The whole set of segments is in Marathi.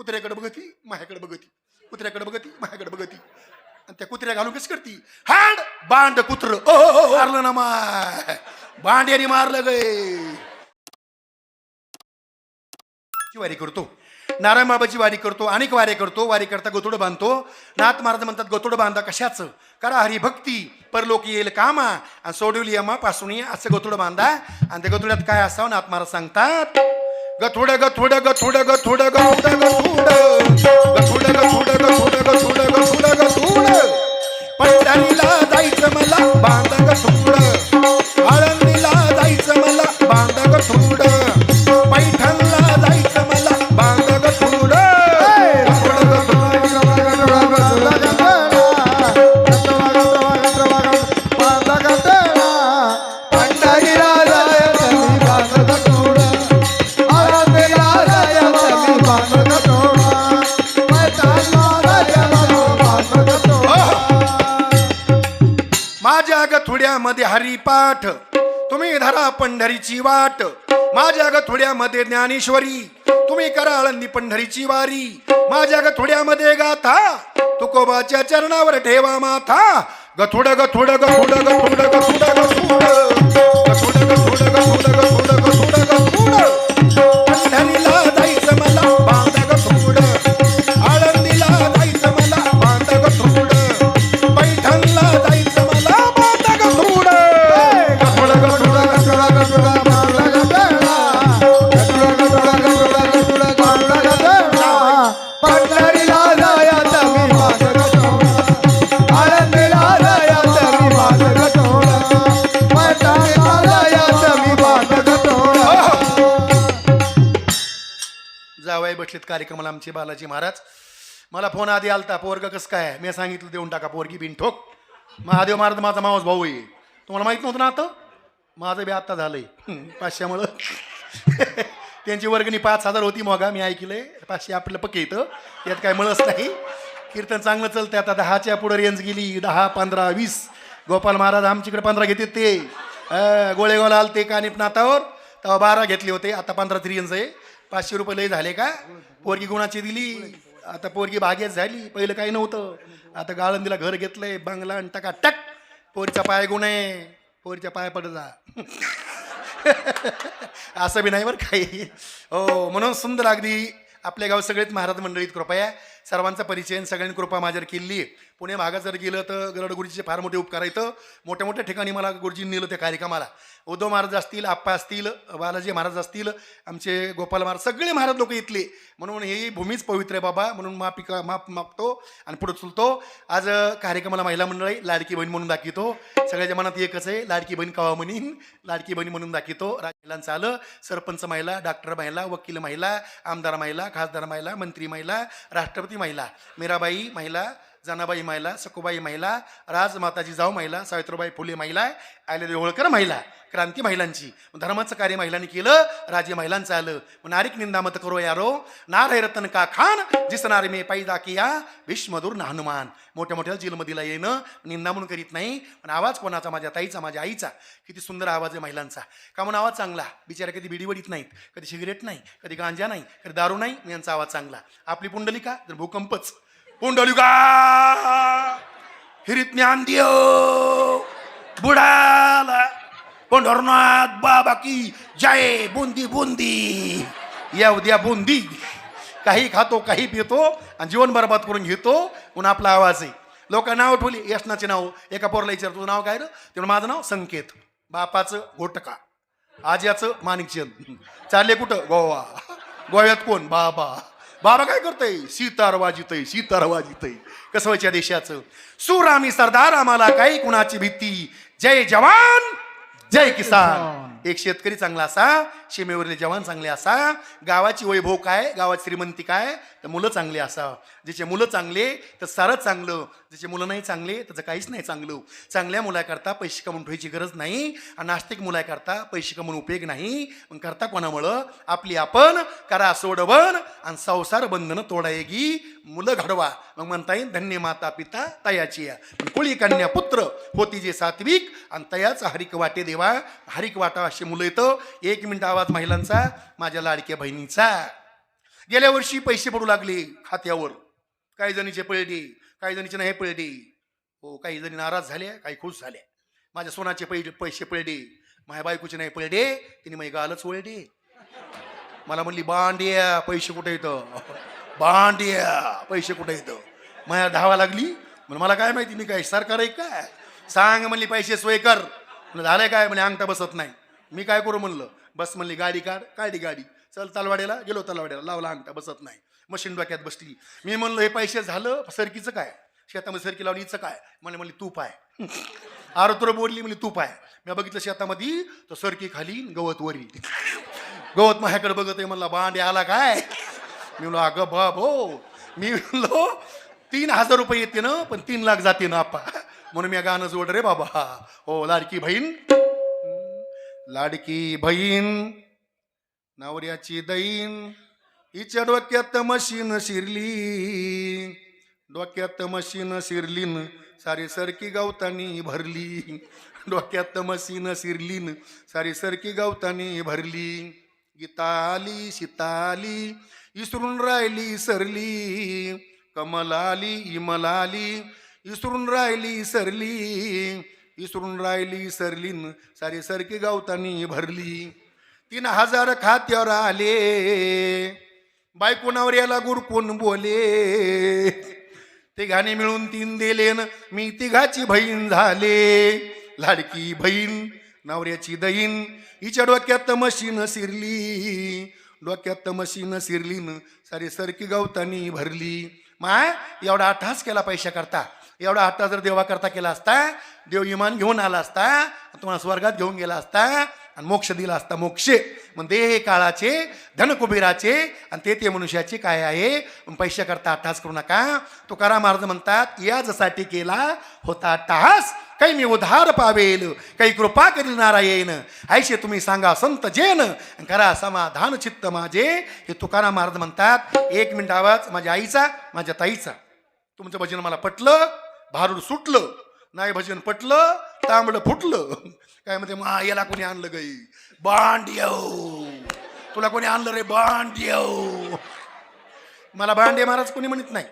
कुत्र्याकडे बघती माह्याकडे बघती. कुत्र्याकडे बघती माह्याकडे बघती. आणि त्या कुत्र्या घालून कस करती. हाड बांड कुत्र. ओ हो, हो, हो. मारलं ना माय. बांड्याने मारलं गे वारी करतो. नारायण बाबाची वारी करतो अनेक वारे करतो. वारी करता गोतोड बांधतो. नाथ महाराज म्हणतात गोतोड बांधा कशाचं? करा हरिभक्ती परलोक येईल कामा. आणि सोडवली यमा पासून ये असं गोतोड बांधा. आणि त्या गोतोड्यात काय असावं? नाथ महाराज सांगतात गथुड गथुड गथुड गथुड गथुड गथुड. गथुड गथुड गथुड गथुड गथुड गथुड. पंढरीला जायचं मला बांध गथुड माझ्या गथुड्यामध्ये हरिपाठ. तुम्ही धरा पंढरीची वाट. माझ्या गथुड्यामध्ये ज्ञानेश्वरी. तुम्ही करा आळंदी पंढरीची वारी. माझ्या गथुड्यामध्ये गाथा. तुकोबाच्या चरणावर ठेवा माथा. गथुड गथुड गथुड गथुड गथुड गथुड. कार्यक्रमाला आमचे बालाजी महाराज मला फोन आधी आलता पोरग कसं काय मी सांगितलं देऊन टाका पोरगी बिन ठोक महादेव महाराज माझा मावस भाऊ आहे. तुम्हाला माहीत नव्हतं ना आता? माझं बी आत्ता झालंय. पाचशेमुळं. त्यांची वर्गणी पाच हजार होती मगा मी ऐकलंय. पाचशे आपलं पक्के येतं यात काय मळच नाही. कीर्तन चांगलं चालतं आता दहाच्या पुढं रेंज गेली. दहा पंधरा वीस. गोपाल महाराज आमच्याकडे पंधरा घेतात ते. अं, गोळेगावला आलते कानिप नातावर तेव्हा बारा घेतले होते. आता पंधरा तरी रेंज आहे. पाचशे रुपये लय झाले का? पोरगी गुणाची दिली. आता पोरगी भाग्यात झाली. पहिलं काही नव्हतं. आता गाळंदीला घर घेतलंय. बंगला आणि टका टक. पोरीचा पाय गुण आहे. पोरीच्या पाय पड जा. असं बी नाही बरं काही. हो म्हणून सुंदर अगदी आपल्या गाव सगळेच महाराज मंडळीत कृपया सर्वांचा परिचय सगळ्यांनी कृपा माझ्यावर केली. आहे पुणे भागात जर गेलं तर गरड गुरुजीचे फार मोठे उपकार आहेत. मोठ्या मोठ्या ठिकाणी मला गुरुजींनी नेलं त्या कार्यक्रमाला. उद्धव महाराज असतील आप्पा असतील बालाजी महाराज असतील आमचे गोपाल महाराज सगळे महाराज लोक इथले. म्हणून ही भूमीच पवित्र आहे बाबा. म्हणून मापिका माप मागतो आणि पुढे चुलतो. आज कार्यक्रमाला महिला मंडळ आहे लाडकी बहीण म्हणून दाखवतो. सगळ्याच्या मनात एकच आहे लाडकी बहीण कवा म्हणीन? लाडकी बहीण म्हणून दाखवतो. महिलांचं आलं. सरपंच महिला डॉक्टर महिला वकील महिला आमदार महिला खासदार महिला मंत्री महिला राष्ट्रपती महिला मीराबाई महिला जनाबाई महिला सकुबाई महिला राजमाताजी जाऊ महिला सावित्रीबाई फुले महिला आलेली होळकर महिला. क्रांती महिलांची. धर्माचं कार्य महिलांनी केलं राज्य महिलांचं आलं. मग नारिक निंदा मत करो यारो. नार रतन का खान जिस मे पैदा किया विश्वमधुर ना हनुमान मोठ्या मोठ्या जेलमधीला येणं निंदा म्हणून करीत नाही. पण आवाज कोणाचा? माझ्या ताईचा माझ्या आईचा. किती सुंदर आवाज आहे महिलांचा. का म्हणून आवाज चांगला? बिचारा कधी बिडी वडीत नाहीत कधी सिगरेट नाही कधी गांजा नाही कधी दारू नाही यांचा आवाज चांगला. आपली पुंडलिका तर भूकंपच. पुंडलिका! हिरीत ज्ञान दियो हो. बुडाला. पंढरनाथ बाबा की जय बुंदी बुंदी. या उद्या बुंदी. काही खातो काही पितो आणि जीवन बरबाद करून घेतो. पण आपला आवाज आहे. लोक नाव ठेवली यशनाचे नाव. एका पोरला विचार तुझं नाव काय रे? तेव्हा माझं नाव संकेत. बापाचं घोटका आज्याचं माणिकचंद. चालले कुठं? गोवा. गोव्यात कोण? बाबा. बाबा काय करतय? सीतार वाजितय सीतार वाजितय कसवच्या देशाचं? सूर आम्ही सरदार आम्हाला काही कुणाची भीती. जय जवान! जय किसान. एक शेतकरी चांगला असा सीमेवरील जवान चांगले असा गावाची वैभव काय गावाची श्रीमंती काय तर मुलं चांगली असा. ज्याचे मुलं चांगले तर सारं चांगलं. ज्याचे मुलं नाही चांगले त्याचं काहीच नाही चांगलं. चांगल्या मुलाकरता पैसे कमवून ठेवायची गरज नाही आणि नास्तिक मुलाकरता पैसे कमवून उपयोग नाही. मग करता कोणामुळं? आपली आपण करा सोडवण आणि संसार बंधनं तोडायगी. मुलं घडवा. मग म्हणता येईल धन्य माता पिता तयाची या. कुळी कन्या पुत्र होती जे सात्विक आणि तयाचा हरिक वाटे देवा. हरिक वाटा असे मुलं येतं. एक मिनिट आवाज महिलांचा माझ्या लाडक्या बहिणीचा. गेल्या वर्षी पैसे पडू लागले खात्यावर. काही जणीचे पळडे काही जणीचे नाही पळडे हो काही जणी नाराज झाल्या काही खुश झाल्या. माझ्या सोनाचे पै पैसे पळडे माझ्या बायकोचे नाही पळडे तिने माझी गालच वळडे मला म्हणली बांड्या पैसे कुठे येतं? बांड्या पैसे कुठे येतं? माझ्या धावा लागली. म्हणजे मला काय माहिती मी काय सरकार आहे काय सांग म्हणली पैसे सोय कर. म्हणलं झालंय काय? म्हणजे अंगठा बसत नाही. मी काय करू? म्हणलं. बस म्हणली गाडी काढ. काढली गाडी? चल तलवाड्याला. गेलो तलवाड्याला. लावला अंगठा बसत नाही. मशीन डोक्यात बसली. मी म्हणलं हे पैसे झालं सरकीचं काय? शेतामध्ये सरकी लावली हिचं काय? म्हणे म्हणली तूप आहे. आरोत्र बोलली म्हणली तूप आहे. मी बघितलं शेतामध्ये तर सरकी खाली गवत वरी. गवत माझ्याकडे बघत आहे म्हणला बांडे आला काय? मी म्हणलो अगं बाब हो मी म्हणलो तीन हजार रुपये येते ना पण तीन लाख जाते ना आप्पा म्हणून मी गाणं जोड रे बाबा. हो लाडकी बहीण. लाडकी बहीण नवऱ्याची दैन हिच्या डोक्यात मशीन शिरली. डोक्यात मशीन शिरलीन सारी सरकी गवतानी भरली. डोक्यात मशीन शिरलीन सारी सरकी गवतानी भरली. गीता आली सीता इसरून राहिली सरली कमलाली इमलाली इसरून राहिली सरली इसरून राहिली सरलीन सारी सरकी गावतानी भरली. तीन हजार खात्यावर आले बायकोनावर याला गुरकून बोले. ते गाणे मिळून तीन दिलेन मी तिघाची बहीण झाले. लाडकी बहीण नवऱ्याची दहीन हिच्या डोक्यात मशीन शिरली. डोक्यात मशीन शिरलीन. सारी सरकी गवतानी भरली. माय एवढा अट्टहास केला पैशा करता. एवढा हट्टा जर देवा करता केला असता देव इमान घेऊन आला असता तुम्हाला स्वर्गात घेऊन गेला असता आणि मोक्ष दिला असता मोक्षे. मग देह हे काळाचे धन कुबेराचे आणि ते ते मनुष्याचे काय आहे? पैशाकरता पैशा करता अट्टहास करू नका. तुकाराम महाराज म्हणतात याजसाठी केला होता अट्टहास काही मी उधार पावेल काही कृपा करील नारायण. ऐशे तुम्ही सांगा संत जेन करा समाधान चित्त माझे. हे तुकाराम महाराज म्हणतात एक मिनिट आवाज माझ्या आईचा माझ्या ताईचा. तुमचं भजन मला पटलं भारूड सुटलं. नाही भजन पटलं तांबडं फुटलं. काय म्हणते मा याला कोणी आणलं गई बांडियो तुला कोणी आणलं रे बांडियो मला बांडे महाराज कोणी म्हणत नाही.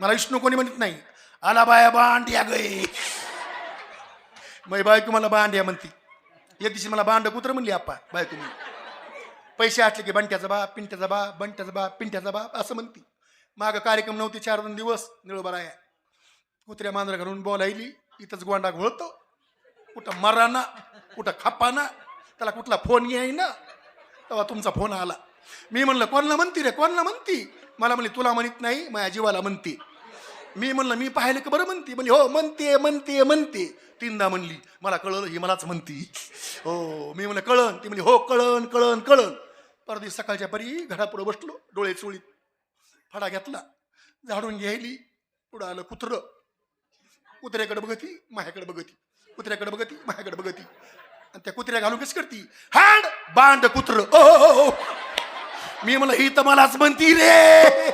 मला विष्णू कोणी म्हणत नाही. आला बाया बांड्या गई मग बायको मला बांड्या म्हणती. एक दिवशी मला बांड कुत्र म्हणली आप्पा बायको म्हणली. पैसे असले की बंट्याचा बाप पिंट्याचा बाप बंट्याचा बाप पिंट्याचा बाप असं म्हणती. मागं कार्यक्रम नव्हते चार दोन दिवस निळोबराया कुत्र्या मांजरा घालून बोलायली इथंच गोंडा घोळतो. कुठं मराना कुठं खापाना? त्याला कुठला फोन ना तेव्हा तुमचा फोन आला. मी म्हणलं कोणाला म्हणती रे? कोणाला म्हणती? मला म्हणली तुला म्हणत नाही माझ्या जीवाला म्हणते. मी म्हणलं मी पाहिलं का बरं म्हणते. म्हणली हो म्हणते म्हणते म्हणते. तीनदा म्हणली मला कळलं ही मलाच म्हणती. हो मी म्हणलं कळण ती म्हणली हो कळण कळण कळण परदी सकाळच्या परी घरापुढं बसलो डोळे चोळीत फडा घेतला झाडून घ्यायली पुढं आलं कुत्रं. कुत्र्याकडे बघती माह्याकडे बघती. कुत्र्याकडे बघती माह्याकडे बघती. आणि त्या कुत्र्या घालून कशी करती? हाड बांड कुत्र. ओ हो, हो, हो. मी म्हणलं ही तर मलाच म्हणती रे.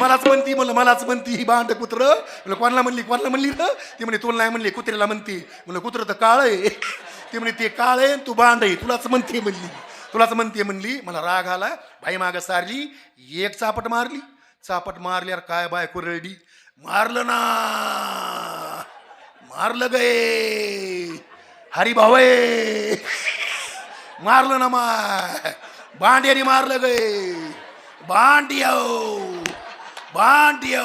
मलाच म्हणती म्हणलं मलाच म्हणती ही बांड कुत्र. म्हणलं कोणाला म्हणली कोणाला म्हणली ना ती म्हणे तुला नाही म्हणली कुत्र्याला म्हणती. म्हणलं कुत्र तर काळ आहे. ती म्हणे ते काळ आहे तू बांड आहे तुलाच म्हणते म्हणली. तुलाच म्हणते म्हणली. मला राग आला. बाई मागं सारली एक चापट मारली. चापट मारल्यावर काय बाय कुरडी मारलं ना मारलं गे हरी भावे. मारलं ना माय. बांड्याने मारलं गे बांडियो बांडियो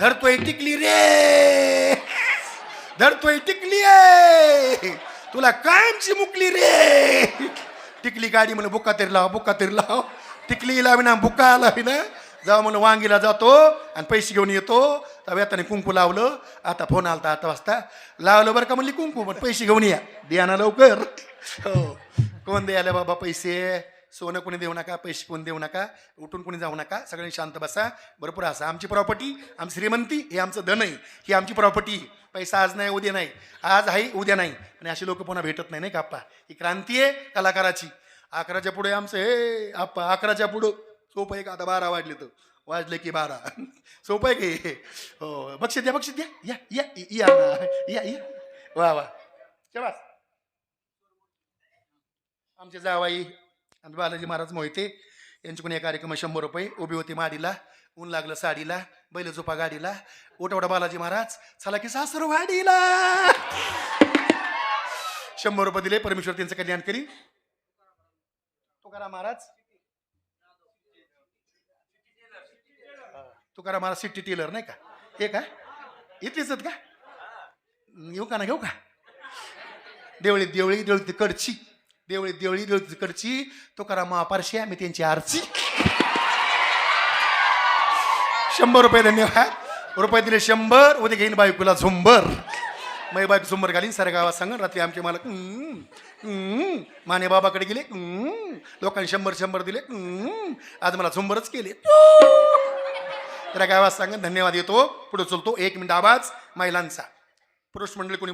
धरतोय टिकली रे. धरतोय टिकली आहे तुला कायमची मुकली रे. टिकली गाडी म्हणून बुका तरी लाव बुका तरी लाव. टिकली लावी ना बुका लावी ना. जेव्हा म्हणून वांगीला जातो आणि पैसे घेऊन येतो. तेव्हा त्याने कुंकू लावलं. आता फोन आलता आता वाजता. लावलं बरं का म्हणली कुंकू पण पैसे घेऊन या. द्या ना लवकर. हो. कोण द्यायला बाबा पैसे? सोनं कोणी देऊ नका पैसे कोणी देऊ नका? उठून कोणी जाऊ नका. सगळ्यांनी शांत बसा. भरपूर असा आमची प्रॉपर्टी आमची श्रीमंती हे आमचं धन आहे. ही आमची प्रॉपर्टी पैसा आज नाही उद्या नाही. आज आहे उद्या नाही. आणि असे लोक पुन्हा भेटत नाही नाही का आप्पा? ही क्रांती आहे कलाकाराची. अकराच्या पुढे आमचं हे आप्पा अकराच्या पुढं. सोपं आहे का आता बारा वाजले तर. वाजले की बारा. सोपं आहे की? हो बक्षीस द्या बक्षीस द्या. या या या ना. या या. वा वा. चला आमचे जावाई आणि बालाजी महाराज मोहिते यांच्याकडून या कार्यक्रमात शंभर रुपये. उभी होती माडीला ऊन लागलं साडीला बैल झोपा गाडीला. ओटवडा बालाजी महाराज. चला की सासर वाडीला. शंभर रुपये दिले परमेश्वर त्यांचं कल्याण करी तुकाराम महाराज तुकाराम मला सिटी टेलर नाही का? हे का? इथलीच आहेत का? येऊ का ना घेऊ का? देवळी देवळी देवळी कडची देवळी देवळी देवळी कडची तुकाराम महापारशी आम्ही त्यांची आरची शंभर रुपये धन्यवाद रुपये दिले शंभर उद्या घेईन बायकोला झुंबर. मै बायक झुंबर घालीन साऱ्या गावात सांगून रात्री आमचे मला माने बाबाकडे गेले लोकांनी शंभर शंभर दिले आज मला झुंबरच केले. त्या गावात सांगा धन्यवाद येतो पुढे चलतो. एक मिनिट आवाज महिलांचा. पुरुष मंडळी कोणी